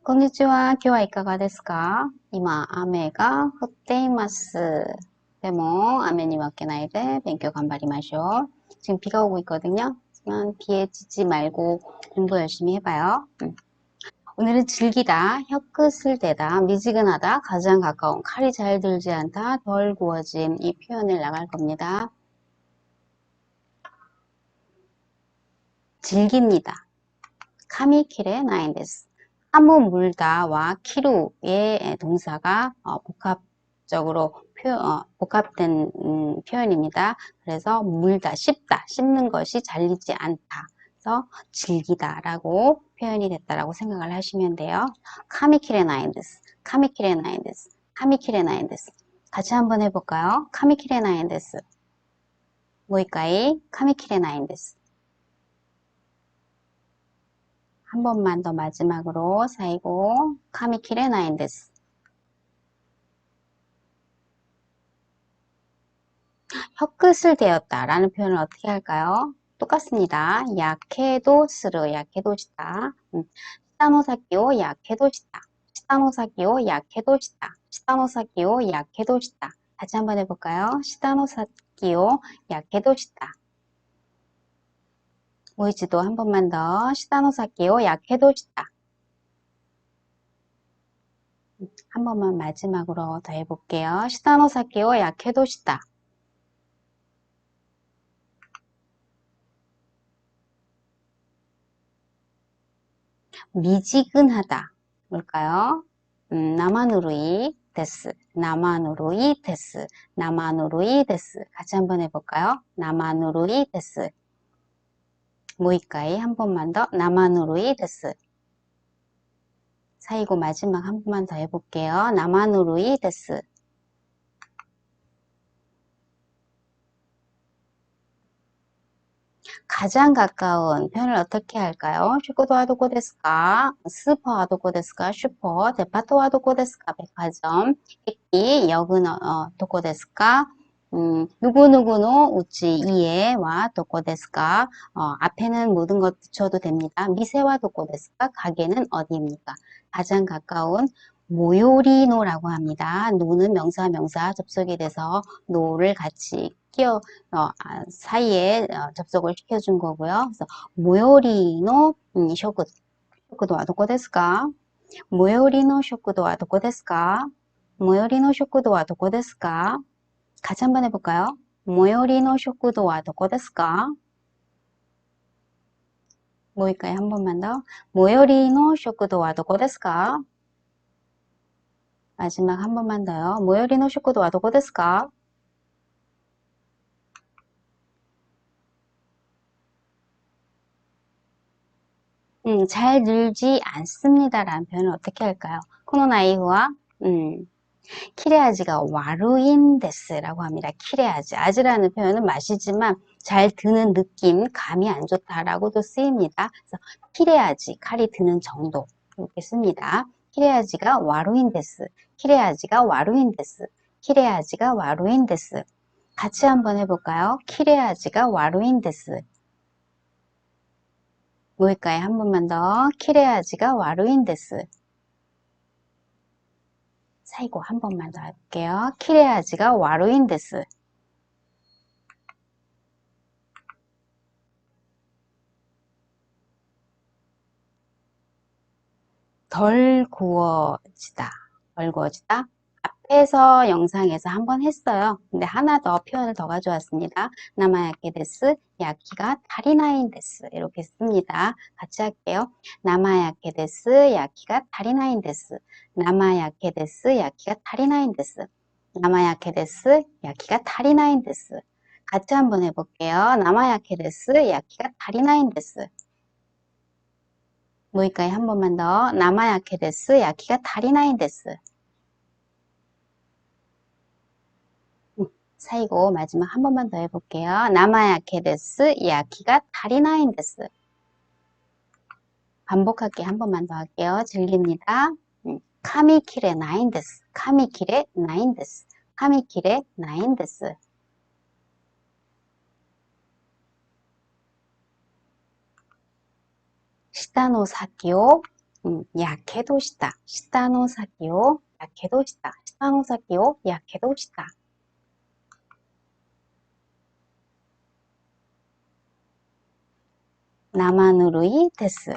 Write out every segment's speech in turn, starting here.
こんにちは。今日はいかがですか今、雨が降っています。でも,雨に 맡겨나이데勉強 간발이마쇼. 지금 비가 오고 있거든요. 하지만 비에 지지 말고 공부 열심히 해봐요. 음. 오늘은 즐기다, 혀끝을 대다, 미지근하다, 가장 가까운, 칼이 잘 들지 않다, 덜 구워진 이 표현을 나갈 겁니다. 즐깁니다. 카미키레 나인데스. 하무 물다와 키루의 동사가 어, 복합적으로 표, 어, 복합된 음, 표현입니다. 그래서 물다, 씹다, 씹는 것이 잘리지 않다. 그래서 즐기다라고 표현이 됐다라고 생각을 하시면 돼요. 카미키레 나인데스, 카미키레 나인데스, 카미키레 나인데스. 같이 한번 해볼까요? 카미키레 나인데스. 모이까이 카미키레 나인데스. 한 번만 더 마지막으로 사이고 카미키레 나인데스. 혀끝을 대었다 라는 표현을 어떻게 할까요? 똑같습니다. 야케도 스르, 야케도 시다. 음, 시타노사키오 야케도 시다. 시타노사키오 야케도 시다. 시타노사키오 야케도 시다. 다시 한번 해볼까요? 시타노사키오 야케도 시다. 모이지도 한 번만 더. 시타노사키오 야케도 시다. 한 번만 마지막으로 더 해볼게요. 시타노사키오 야케도 시다. 미지근하다. 뭘까요? 음, 나마누루이 데스. 나마누루이 데스. 나마누루이 데스. 같이 한번 해볼까요? 나마누루이 데스. 모이까이 한 번만 더. 나마누루이 데스. 사이고 마지막 한 번만 더 해볼게요. 나마누루이 데스. 가장 가까운 표현을 어떻게 할까요? 슈퍼도 하도고 데스까? 스퍼 하도고 데스까? 슈퍼, 데파토 하도고 데스까? 백화점,駅, 역은 어, 도고 데스까? 음, 누구누구노 우치 이에와 도고 데스까? 어, 앞에는 모든 것 붙여도 됩니다. 미세와 도고 데스까? 가게는 어디입니까? 가장 가까운 모요리노라고 합니다. 노는 명사 명사 접속이 돼서 노를 같이 끼어 어, 아, 사이에 어, 접속을 시켜준 거고요. 그래서 모요리노 음, 쇼크 쇼크도와 도코 데스까? 모요리노 쇼크도와 도코 데스까? 모요리노 쇼크도와 도코 데스까? 같이 한번 해볼까요? 모요리노 쇼크도와 도코 데스까? 뭐일까요? 한 번만 더. 모요리노 쇼크도와 도코 데스까? 마지막 한 번만 더요. 모요리노 쇼크도와 도코 데스까? 음, 잘 늘지 않습니다 라는 표현을 어떻게 할까요? 코노나이후와 음, 키레아지가 와루인 데스라고 합니다. 키레아지. 아지라는 표현은 맛이지만 잘 드는 느낌, 감이 안 좋다라고도 쓰입니다. 그래서 키레아지, 칼이 드는 정도 이렇게 씁니다. 키레아지가 와루인 데스. 키레아지가 와루인 데스. 키레아지가 와루인 데스. 같이 한번 해볼까요? 키레아지가 와루인 데스. 뭐일까요? 한 번만 더. 키레아지가 와루인 데스. 사이고 한 번만 더 할게요. 키레아지가 와루인 데스. 덜 구워지다. 덜 구워지다. 앞에서 영상에서 한번 했어요. 근데 하나 더 표현을 더 가져왔습니다. 나마야케 데스, 야키가 타리나인 데스 이렇게 씁니다. 같이 할게요. 나마야케 데스, 야키가 타리나인 데스. 나마야케 데스, 야키가 타리나인 데스. 나마야케 데스, 야키가 타리나인 데스. 같이 한번 해볼게요. 나마야케 데스, 야키가 타리나인 데스. 모이까이 한 번만 더. 나마야케 데스, 야키가 타리나인 데스. 사이고 마지막 한 번만 더 해볼게요. 나마야케 데스, 야키가 타리나인 데스. 반복할게 한 번만 더 할게요. 즐깁니다. 음, 카미키레 나인 데스. 카미키레 나인 데스. 카미키레 나인 데스. 시타노 사키오 음, 약해도 시다. 시다노 사기요. 약해도 시다. 시다노 사기요. 약해도 시다. 生ぬるいです。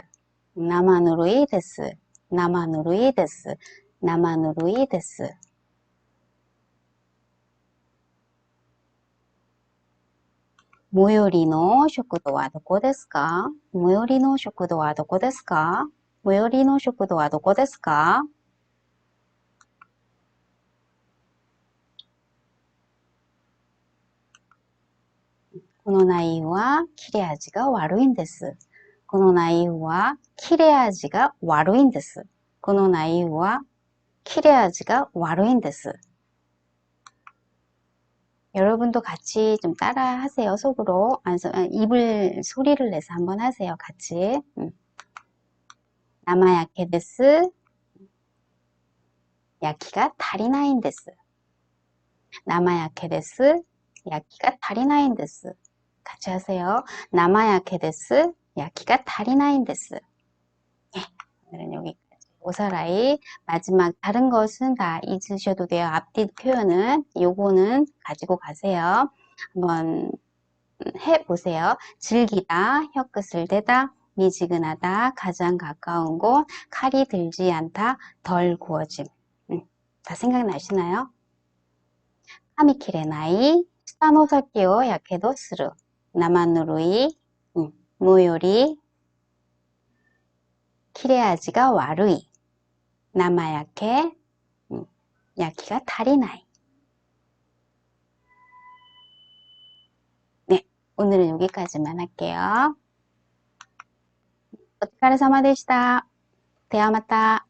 生ぬるいです。生ぬるいです。生ぬるいです。最寄りの食堂はどこですか？最寄りの食堂はどこですか？最寄りの食堂はどこですかこの内容は切れ味が悪いんです。この内容は切れ味が悪いんです。この内容は切れ味が悪いんです。 여러분도 같이 좀 따라 하세요, 속으로. 아, 서- 아, 입을, 소리를 내서 한번 하세요, 같이. 음. 나마야케 데스. 야키가 다리나인 데스. 나마야케 데스. 야키가 다리나인 데스. 같이 하세요. 나마야케 데스. 야키가 다리나인 데스. 예, 오늘은 여기까지. 오사라이 마지막 다른 것은 다 잊으셔도 돼요. 앞뒤 표현은 요거는 가지고 가세요. 한번 해보세요. 즐기다, 혀끝을 대다, 미지근하다, 가장 가까운 곳, 칼이 들지 않다, 덜 구워짐. 음, 다 생각나시나요? 카미키레나이, 스타노사키오 야케도 스루, 나마누루이, 음, 모요리, 키레아지가 와루이, 나마야케, 음, 야키가 다리나이. 네, 오늘은 여기까지만 할게요. お疲れ様でした。ではまた。